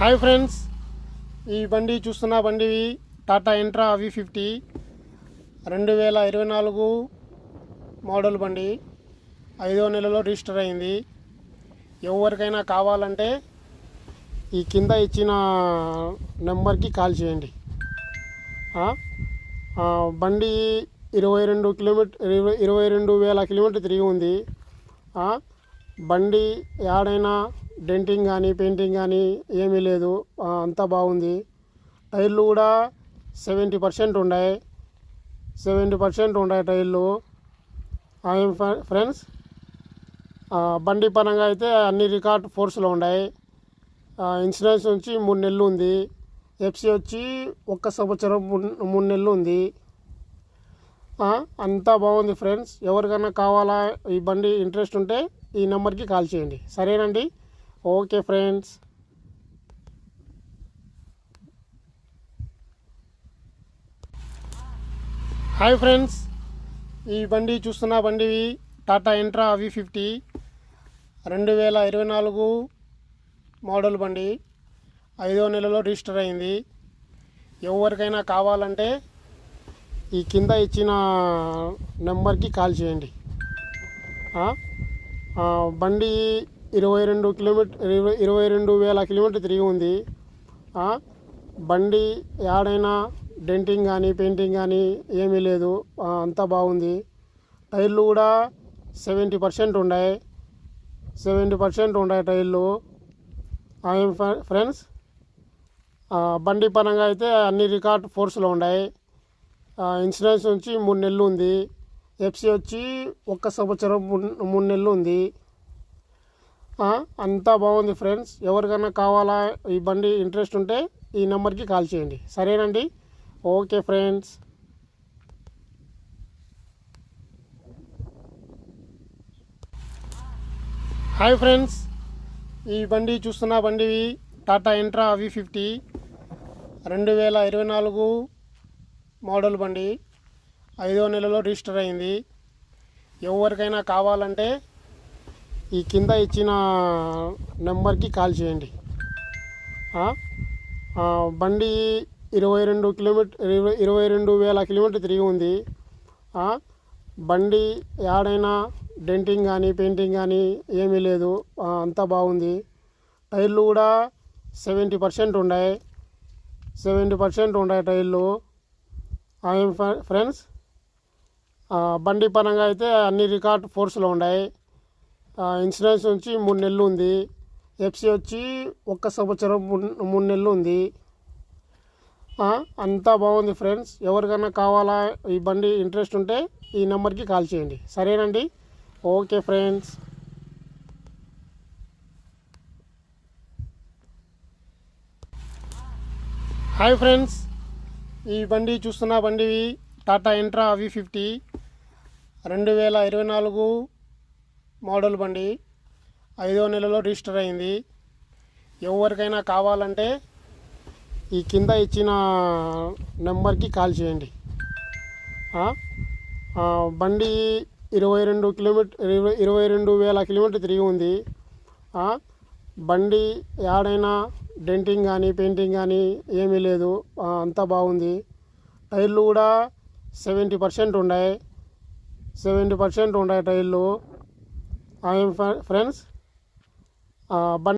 Hi friends. ఈ బండి చూస్తున్న బండి టాటా ఇంట్రా వి ఫిఫ్టీ. రెండు వేల ఇరవై నాలుగు మోడల్ బండి. ఐదో నెలలో రిజిస్టర్ అయింది. ఎవరికైనా కావాలంటే ఈ కింద ఇచ్చిన నెంబర్కి కాల్ చేయండి. బండి ఇరవై రెండు కిలోమీటర్ ఇరవై ఇరవై రెండు వేల కిలోమీటర్ తిరిగి ఉంది. బండి యాడైనా డెంటింగ్ కానీ పెయింటింగ్ కానీ ఏమీ లేదు. అంతా బాగుంది. టైర్లు కూడా సెవెంటీ పర్సెంట్ ఉన్నాయి. సెవెంటీ పర్సెంట్ ఉన్నాయి టైర్లు. ఏం ఫ్రెండ్స్? బండి పరంగా అయితే అన్ని రికార్డ్ ఫోర్స్లో ఉన్నాయి. ఇన్సూరెన్స్ వచ్చి మూడు నెలలు ఉంది. ఎఫ్సి వచ్చి ఒక్క సంవత్సరం మూడు నెలలు ఉంది. అంతా బాగుంది ఫ్రెండ్స్. ఎవరికైనా కావాలా ఈ బండి ఇంట్రెస్ట్ ఉంటే ఈ నెంబర్కి కాల్ చేయండి. సరేనండి? Okay friends. Hi friends. ఈ బండి చూస్తున్న బండి టాటా ఇంట్రా వి ఫిఫ్టీ. రెండు వేల ఇరవై నాలుగు మోడల్ బండి. ఐదో నెలలో రిజిస్టర్ అయింది. ఎవరికైనా కావాలంటే ఈ కింద ఇచ్చిన నెంబర్కి కాల్ చేయండి. బండి ఇరవై రెండు కిలోమీటర్ ఇరవై ఇరవై రెండు వేల కిలోమీటర్ తిరిగి ఉంది. బండి యాడైనా డెంటింగ్ కానీ పెయింటింగ్ కానీ ఏమీ లేదు. అంతా బాగుంది. టైర్లు కూడా సెవెంటీ పర్సెంట్ ఉన్నాయి సెవెంటీ పర్సెంట్ ఉన్నాయి టైర్లు. ఆ, ఏం ఫ్రెండ్స్? బండి పరంగా అయితే అన్ని రికార్డ్ ఫోర్స్లో ఉన్నాయి ఇన్సూరెన్స్ వచ్చి మూడు నెలలు ఉంది. ఎఫ్సి వచ్చి ఒక్క సంవత్సరం మూడు నెలలు ఉంది. అంతా బాగుంది ఫ్రెండ్స్. ఎవరికైనా కావాలా ఈ బండి ఇంట్రెస్ట్ ఉంటే ఈ నెంబర్కి కాల్ చేయండి. సరేనండి? Okay friends. Hi friends. ఈ బండి చూస్తున్న బండి టాటా ఇంట్రా వి ఫిఫ్టీ. రెండు వేల ఇరవై నాలుగు మోడల్ బండి. ఐదో నెలలో రిజిస్టర్ అయింది. ఎవరికైనా కావాలంటే ఈ కింద ఇచ్చిన నెంబర్కి కాల్ చేయండి. బండి ఇరవై రెండు కిలోమీటర్ ఇరవై ఇరవై రెండు వేల కిలోమీటర్ తిరిగి ఉంది. బండి యాడైనా డెంటింగ్ కానీ పెయింటింగ్ కానీ ఏమీ లేదు. అంతా బాగుంది. టైర్లు కూడా సెవెంటీ పర్సెంట్ ఉన్నాయి సెవెంటీ పర్సెంట్ ఉన్నాయి టైర్లు. ఫ్రెండ్స్ బండి పరంగా అయితే అన్ని రికార్డ్ ఫోర్స్లో ఉన్నాయి ఇన్సూరెన్స్ వచ్చి మూడు నెలలు ఉంది. ఎఫ్సి వచ్చి ఒక్క సంవత్సరం మూడు నెలలు ఉంది. అంతా బాగుంది ఫ్రెండ్స్. ఎవరికైనా కావాలా ఈ బండి ఇంట్రెస్ట్ ఉంటే ఈ నెంబర్కి కాల్ చేయండి. సరేనండి? Okay friends. Hi friends. ఈ బండి చూస్తున్న బండి టాటా ఇంట్రా వి ఫిఫ్టీ. రెండు వేల ఇరవై నాలుగు మోడల్ బండి. ఐదో నెలలో రిజిస్టర్ అయింది. ఎవరికైనా కావాలంటే ఈ కింద ఇచ్చిన నెంబర్కి కాల్ చేయండి. బండి ఇరవై రెండు కిలోమీటర్ ఇరవై ఇరవై రెండు వేల కిలోమీటర్ తిరిగి ఉంది. బండి యాడైనా డెంటింగ్ కానీ పెయింటింగ్ కానీ ఏమీ లేదు. అంతా బాగుంది. టైర్లు కూడా సెవెంటీ పర్సెంట్ ఉన్నాయి. సెవెంటీ పర్సెంట్ ఉన్నాయి టైర్లు. I am friends. Uh,